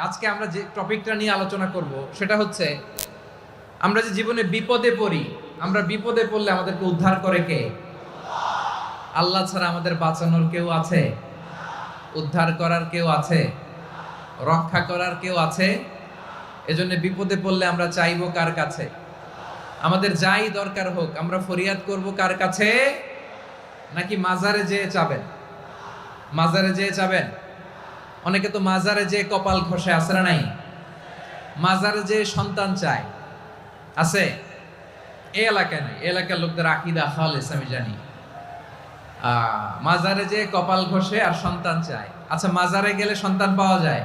আজকে আমরা যে টপিকটা নিয়ে আলোচনা করব, সেটা হচ্ছে, আমরা যে জীবনে বিপদে পড়ি, আমরা বিপদে পড়লে আমাদেরকে উদ্ধার করে কে? আল্লাহ ছাড়া আমাদের বাঁচানোর কেউ আছে? উদ্ধার করার কেউ আছে? রক্ষা করার কেউ আছে? এজন্য বিপদে পড়লে আমরা চাইব কার কাছে? আমাদের যাই দরকার হোক, আমরা ফরিয়াদ করব কার কাছে? নাকি মাজারে যেয়ে চাবেন? মাজারে যেয়ে চাবেন? অনেকে তো মাজারে যে কপাল ঘষে না নাই? মাজারে যে সন্তান চায়। আছে? এ এলাকায় নাই এলাকার লোকদের আকিদা খালেস, আমি জানি। মাজারে যে কপাল ঘষে আর সন্তান চায়। আচ্ছা মাজারে গেলে সন্তান পাওয়া যায়?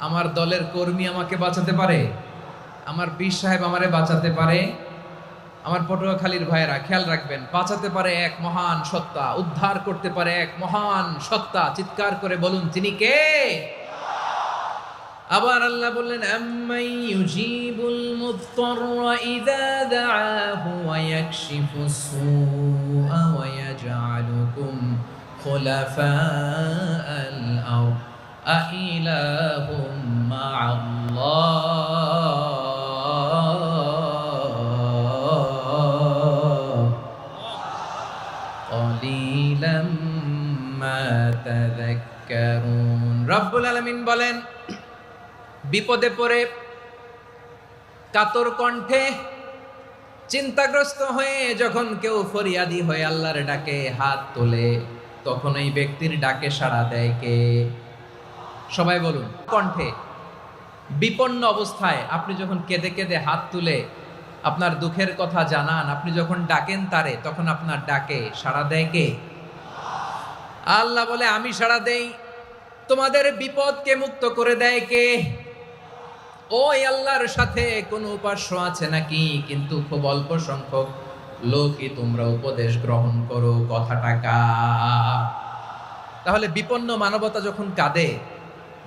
আমার দলের কর্মী আমাকে বাঁচাতে পারে? আমার বীর সাহেব আমারে বাঁচাতে পারে? আমার পটুয়াখালীর ভাইয়েরা, খেয়াল রাখবেন, বাঁচাতে পারে এক মহান সত্তা, উদ্ধার করতে পারে এক মহান সত্তা। চিৎকার করে বলুন, তিনি কে? আবার আল্লাহ বললেন আম্মাই আইলাহুম মা'আল্লাহ قليلا ما تذكرون রব্বুল আলামিন বলেন বিপদে পড়ে কাতর কণ্ঠে চিন্তাগ্রস্ত হয়ে যখন কেউ ফরিয়াদি হয়ে আল্লাহর ডাকে হাত তোলে তখন এই ব্যক্তির ডাকে সাড়া দেয় কে সবাই বলুন। কণ্ঠে, বিপন্ন অবস্থায় আপনি যখন কেঁদে কেঁদে হাত তুলে আপনার দুঃখের কথা জানান, আপনি যখন ডাকেন তারে, তখন আপনার ডাকে সাড়া দেয় কে? আল্লাহ বলে, আমি সাড়া দেই। তোমাদের বিপদকে মুক্ত করে দেয় কে? ওই আল্লাহর সাথে কোনো উপাস্য আছে নাকি? কিন্তু খুব অল্প সংখ্যক লোকই তোমরা উপদেশ গ্রহণ করো কথাটা কা তাহলে বিপন্ন মানবতা যখন কাঁদে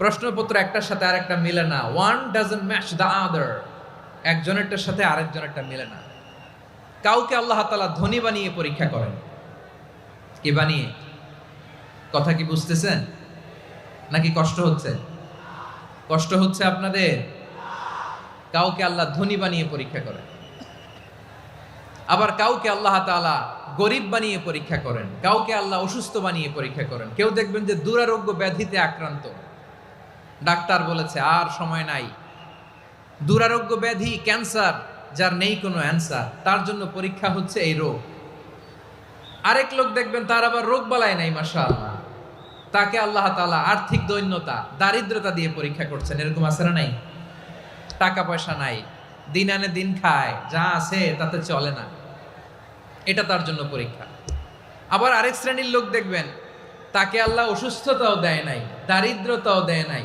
প্রশ্নপত্র একটার সাথে আরেকটা মিলে না। One doesn't match the other একজনেরটার সাথে আরেকজনেরটা মিলে না। কাউকে আল্লাহ তালা ধনী বানিয়ে পরীক্ষা করেন। কি বানিয়ে? কথা কি বুঝতেছেন? নাকি কষ্ট হচ্ছে? কষ্ট হচ্ছে আপনাদের? কাউকে আল্লাহ ধনী বানিয়ে পরীক্ষা করেন। আবার কাউকে আল্লাহ তাআলা গরিব বানিয়ে পরীক্ষা করেন। কাউকে আল্লাহ অসুস্থ বানিয়ে পরীক্ষা করেন। কেউ দেখবেন যে দুরারোগ্য ব্যাধিতে আক্রান্ত। ডাক্তার বলেছে, আর সময় নাই। দুরারোগ্য ব্যাধি, ক্যান্সার, যার নেই কোনো অ্যান্সার, তার জন্য পরীক্ষা হচ্ছে এই রোগ। আরেক লোক দেখবেন, তার আবার রোগ বালাই নাই মাসা তাকে আল্লাহ তাআলা আর্থিক দৈন্যতা, দারিদ্রতা দিয়ে পরীক্ষা করছেন। এরকম আছে না নাই? টাকা পয়সা নাই। দিন আনে দিন খায়, যা আছে তাতে চলে না। এটা তার জন্য পরীক্ষা। আবার আরেক শ্রেণির লোক দেখবেন, তাকে আল্লাহ অসুস্থতাও দেয় নাই, দারিদ্রতাও দেয় নাই।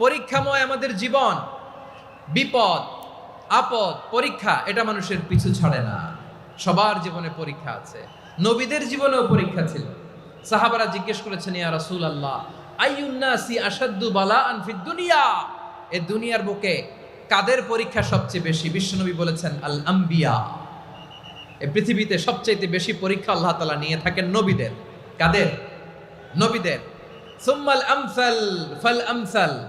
পরীক্ষাময় আমাদের জীবন, বিপদ, আপদ, পরীক্ষা, এটা মানুষের পিছু ছাড়ে না। সবার জীবনে পরীক্ষা আছে। নবীদের জীবনেও পরীক্ষা ছিল। সাহাবারা জিজ্ঞেস করেছেন, ইয়া রাসূল আল্লাহ আইয়ুন্নাসি আসাদ্দু বালা আনফিদ দুনিয়া? এ দুনিয়ার বুকে কাদের পরীক্ষা সবচেয়ে বেশি? বিশ্বনবী বলেছেন আল আম্বিয়া এ পৃথিবীতে সবচেয়ে বেশি পরীক্ষা আল্লাহ তালা নিয়ে থাকেন নবীদের। কাদের? নবীদের। সুম্মাল আমসাল ফাল আমসাল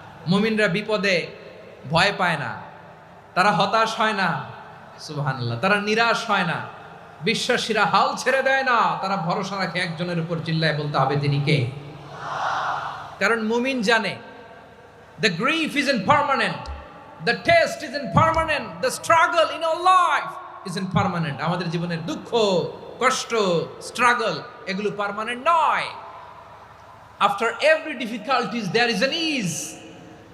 মুমিনরা বিপদে ভয় পায় না। তারা হতাশ হয় না। সুবহানাল্লাহ। তারা নিরাশ হয় না। বিশ্বাসীরা হাল ছেড়ে দেয় না। তারা ভরসা রাখে একজনের উপর চিল্লায় বলতে হবে তিনি কে? কারণ মুমিন জানে, The grief isn't permanent. The test isn't permanent. The struggle in our life isn't permanent. আমাদের জীবনের দুঃখ, কষ্ট স্ট্রাগল এগুলো পারমানেন্ট নয়। After every difficulties there is an is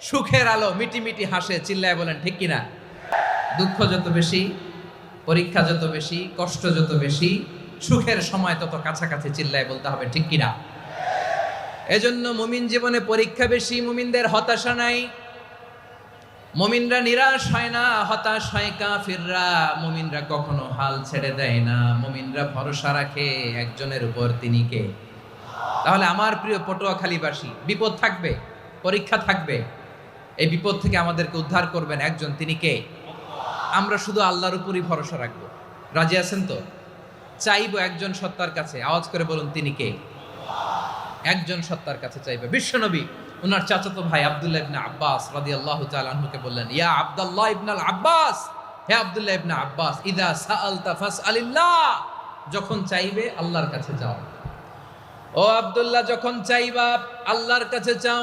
সুখের আলো মিটি মিটি হাসে, চিল্লায় বলেন, ঠিক কিনা? দুঃখ যত বেশি, পরীক্ষা যত বেশি, কষ্ট যত বেশি, সুখের সময় তত কাছাকাছি চিল্লায় বলতে হবে, ঠিক কিনা? এজন্য মুমিন জীবনে পরীক্ষা বেশি, মুমিনদের হতাশা নাই। মুমিনরা নিরাশ হয় না, হতাশ হয় কাফিররা। মুমিনরা কখনো হাল ছেড়ে দেয় না, মুমিনরা ভরসা রাখে একজনের উপর তিনি কে? তাহলে আমার প্রিয় পটুয়াখালীবাসী, বিপদ থাকবে, পরীক্ষা থাকবে। এই বিপদ থেকে আমাদেরকে উদ্ধার করবেন একজন, তিনি কে? আমরা শুধু আল্লাহর উপরই ভরসা রাখব। রাজি আছেন তো? চাইব একজন সত্তার কাছে। আওয়াজ করে বলুন, তিনি কে? একজন সত্তার কাছে চাইবে। বিশ্বনবী ওনার চাচাতো ভাই আব্দুল্লাহ ইবনে আব্বাস রাদিয়াল্লাহু তাআলা আনহুকে বললেন, ইয়া আব্দুল্লাহ ইবনে আল আব্বাস, হে আব্দুল্লাহ ইবনে আব্বাস, ইদা সাআলতা ফাসআলিল্লাহ, যখন চাইবে আল্লাহর কাছে যাও। ও আব্দুল্লাহ, যখন চাইবা আল্লাহর কাছে চাও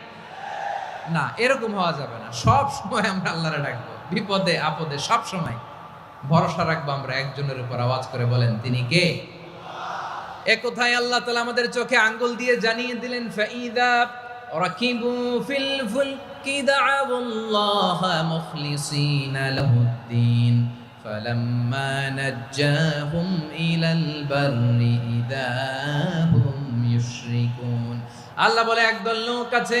না এরকম হওয়া যাবে না সব সময় আমরা আল্লাহরে ডাকবো বিপদে আপদে সব সময় ভরসা রাখবো আমরা একজনের উপর আওয়াজ করে বলেন তিনি কে এ কোথায় আল্লাহ তালা আমাদের চোখে আঙ্গুল দিয়ে জানিয়ে দিলেন ফাইদা রাকিবু ফিল ফুলকি দাআবুল্লাহ মুখলিসিনা লাহুদ্দিন فلما نجاهم إلى البر إذا هم يشركون আল্লাহ বলে একদল লোক আছে